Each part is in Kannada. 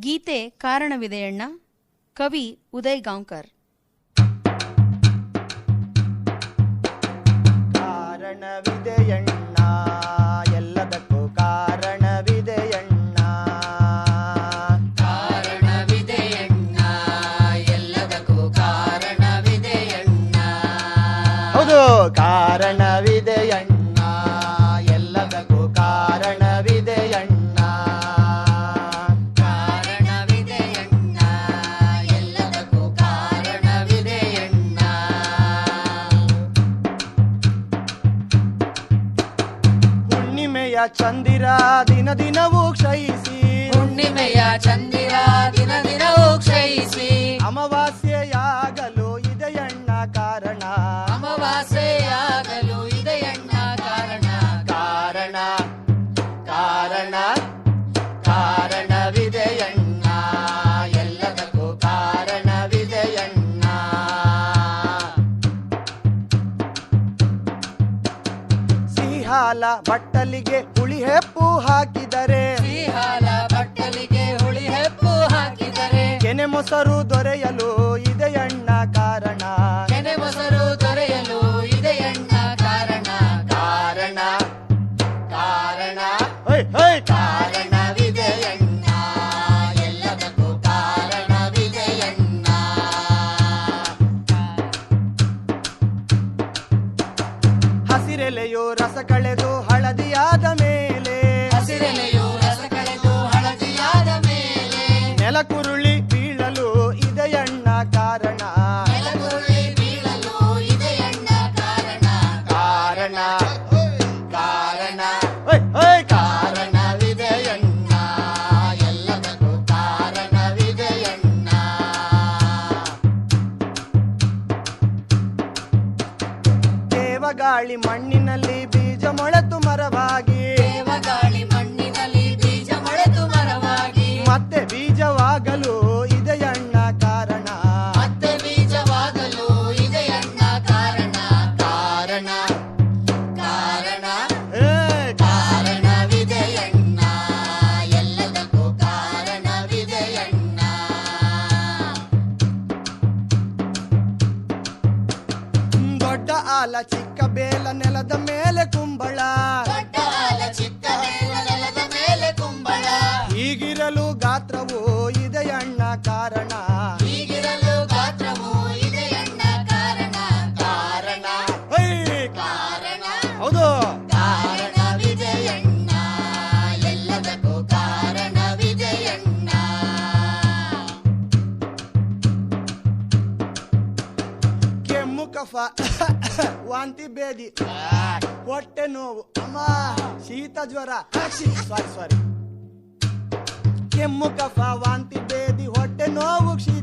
ಗೀತೆ ಕಾರಣವಿದೆಯಣ್ಣ ಕವಿ ಉದಯ್ ಗಾಂವ್ಕರ್ ಕಾರಣವಿದೆಯಣ್ಣ ಚಂದಿರ ದಿನ ದಿನವೂ ಕ್ಷಯಿಸಿ. ಹುಣ್ಣಿಮೆಯ ಚಂದಿರ ದಿನ ದಿನವೂ ಸಿಹಿಹಾಲ ಬಟ್ಟಲಿಗೆ ಹುಳಿ ಹೆಪ್ಪು ಹಾಕಿದರೆ. ಶ್ರೀಹಾಲ ಹಾಲ ಬಟ್ಟಲಿಗೆ ಹುಳಿ ಹೆಪ್ಪು ಹಾಕಿದರೆ. ಕೆನೆ ಮೊಸರು ದೊರೆಯಲು ಇದೆಯಣ್ಣ ಕಾರಣ. ಕಳೆದು ದೇವಗಾಳಿ ಮಣ್ಣಿನಲ್ಲಿ ಬೀಜ ಮೊಳೆತು ಮರವಾಗಿ. ದೇವಗಾಳಿ ಮಣ್ಣಿನಲ್ಲಿ ಬೀಜ ಮೊಳೆತು ಮರವಾಗಿ. ಮತ್ತೆ ಬೀಜವಾಗಲು ಆಲ ಚಿಕ್ಕ ಬೇಲ ನೆಲದ ಮೇಲೆ ಕುಂಬಳ. ಹೀಗಿರಲು ಗಾತ್ರವು ಇದೆಯಣ್ಣ ಕಾರಣ. ಹೀಗಿರಲು ಗಾತ್ರವು ಇದೆಯಣ್ಣ ಕಾರಣ. ಕಾರಣ. ಹೌದು. ಕಫ ವಾಂತಿ ಬೇದಿ ಹೊಟ್ಟೆ ನೋವು ಅಮ್ಮ ಶೀತ ಜ್ವರ ಸಾರಿ ಸಾರಿ ಕೆಮ್ಮು ಕಫ ವಾಂತಿ ಬೇದಿ ಹೊಟ್ಟೆ ನೋವು ಶೀತ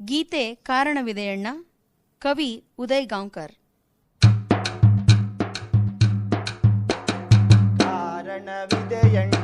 ಗೀತೆ ಕಾರಣವಿದೆಯಣ್ಣ ಕವಿ ಉದಯ್ ಗಾಂವ್ಕರ್. ಕಾರಣವಿದೆಯಣ್ಣ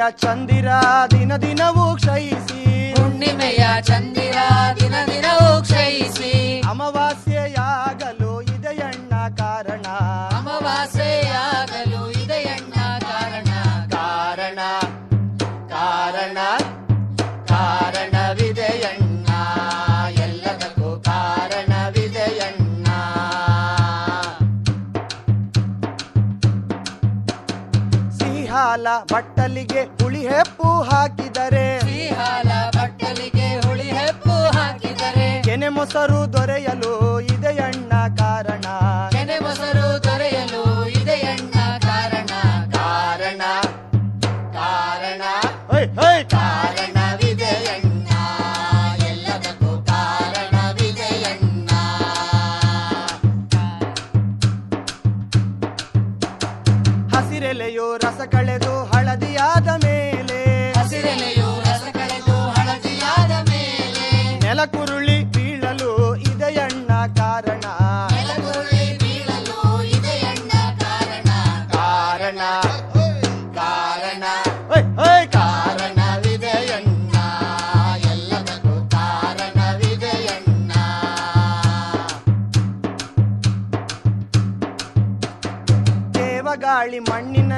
ಹುಣ್ಣಿಮೆಯ ಚಂದಿರ ದಿನ ದಿನವೂ ಕ್ಷಯಿಸಿ ಹುಣ್ಣಿಮೆಯ ಚಂದಿರ ದಿನ ದಿನವೂ ಕ್ಷಯಿಸಿ ಅಮಾವಾಸ್ಯೆಯಾಗಲು ಹೆಪ್ಪು ಹಾಕಿದರೆ. ಶ್ರೀಹಾಲ ಬಟ್ಟಲಿಗೆ ಹುಳಿ ಹೆಪ್ಪು ಹಾಕಿದರೆ. ಕೆನೆ ಮೊಸರು ದೊರೆಯಲು ಇದೆಯಣ್ಣ ಕಾರಣ. ಕೆನೆ ಮೊಸರು ದೊರೆಯಲು ಇದೆಯಣ್ಣ ಕಾರಣ. ಕಾರಣ ಕಾರಣ ಹೈ, ಹೈ, ಕಾರಣವಿದೆಯಣ್ಣ ಎಲ್ಲದಕ್ಕೂ ಕಾರಣವಿದೆಯಣ್ಣ ಹಸಿರೆಲೆಯು ರಸ ಕಳೆದು ಹಳದಿಯಾದ ದೇವಗಾಳಿ ಮಣ್ಣಿನಲ್ಲಿ